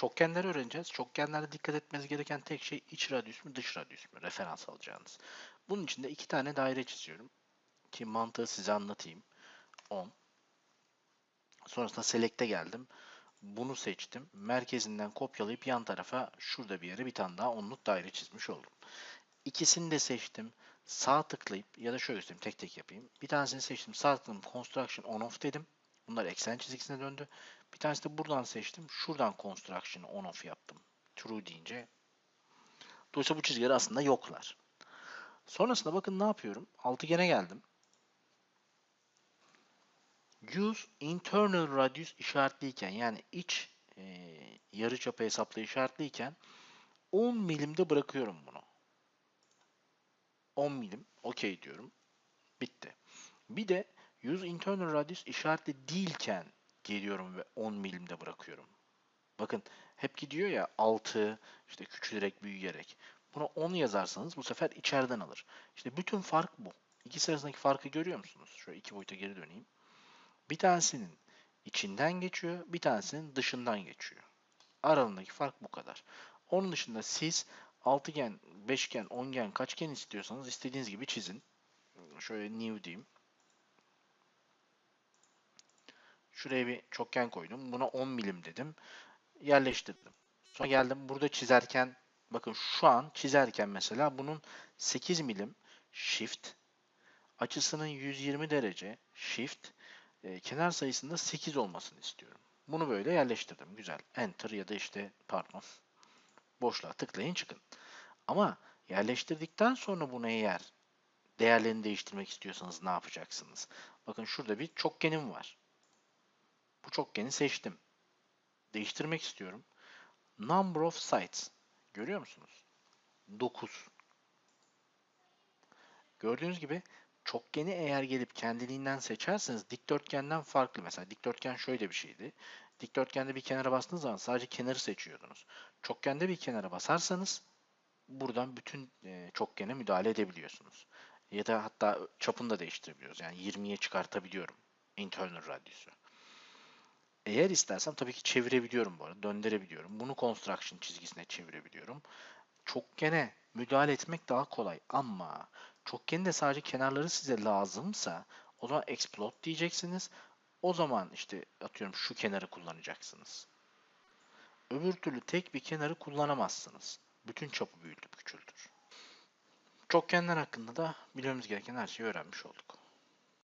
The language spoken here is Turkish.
Çokgenleri öğreneceğiz. Çokgenlerde dikkat etmeniz gereken tek şey iç radyüs mü dış radyüs mü referans alacağınız. Bunun için de iki tane daire çiziyorum. Ki mantığı size anlatayım. 10. Sonrasında select'e geldim. Bunu seçtim. Merkezinden kopyalayıp yan tarafa şurada bir yere bir tane daha onluk daire çizmiş oldum. İkisini de seçtim. Sağ tıklayıp ya da şöyle göstereyim tek tek yapayım. Bir tanesini seçtim. Sağ tıkladım. Construction on off dedim. Bunlar eksen çizgisine döndü. Bir tanesi de buradan seçtim. Şuradan Construction'ı on off yaptım. True deyince. Dolayısıyla bu çizgiler aslında yoklar. Sonrasında bakın ne yapıyorum. Altıgene geldim. Use internal radius işaretliyken yani iç e, yarıçapı hesapla işaretliyken 10 milimde bırakıyorum bunu. 10 milim okey diyorum. Bitti. Bir de use internal radius işaretli değilken geliyorum ve 10 milimde bırakıyorum. Bakın hep gidiyor ya 6 işte küçülerek büyüyerek. Buna 10 yazarsanız bu sefer içeriden alır. İşte bütün fark bu. İkisi arasındaki farkı görüyor musunuz? Şöyle iki boyuta geri döneyim. Bir tanesinin içinden geçiyor, bir tanesinin dışından geçiyor. Aralarındaki fark bu kadar. Onun dışında siz altıgen, beşgen, ongen, kaçgen istiyorsanız istediğiniz gibi çizin. Şöyle new diyeyim. Şuraya bir çokgen koydum. Buna 10 milim dedim. Yerleştirdim. Sonra geldim burada çizerken bakın şu an çizerken mesela bunun 8 milim shift açısının 120 derece shift e, kenar sayısında 8 olmasını istiyorum. Bunu böyle yerleştirdim. Güzel. Enter ya da işte pardon boşluğa tıklayın çıkın. Ama yerleştirdikten sonra bunu eğer değerlerini değiştirmek istiyorsanız ne yapacaksınız? Bakın şurada bir çokgenim var. Bu çokgeni seçtim. Değiştirmek istiyorum. Number of sites. Görüyor musunuz? 9. Gördüğünüz gibi çokgeni eğer gelip kendiliğinden seçerseniz dikdörtgenden farklı. Mesela dikdörtgen şöyle bir şeydi. Dikdörtgende bir kenara bastığınız zaman sadece kenarı seçiyordunuz. Çokgende bir kenara basarsanız buradan bütün e, çokgene müdahale edebiliyorsunuz. Ya da hatta çapını da değiştirebiliyoruz. Yani 20'ye çıkartabiliyorum internal radius'u. Eğer istersem tabii ki çevirebiliyorum bu arada. Döndürebiliyorum. Bunu construction çizgisine çevirebiliyorum. Çokgene müdahale etmek daha kolay ama çokgenin de sadece kenarları size lazımsa o zaman explode diyeceksiniz. O zaman işte atıyorum şu kenarı kullanacaksınız. Öbür türlü tek bir kenarı kullanamazsınız. Bütün çapı büyütüp küçültür. Çokgenler hakkında da bilmemiz gereken her şeyi öğrenmiş olduk.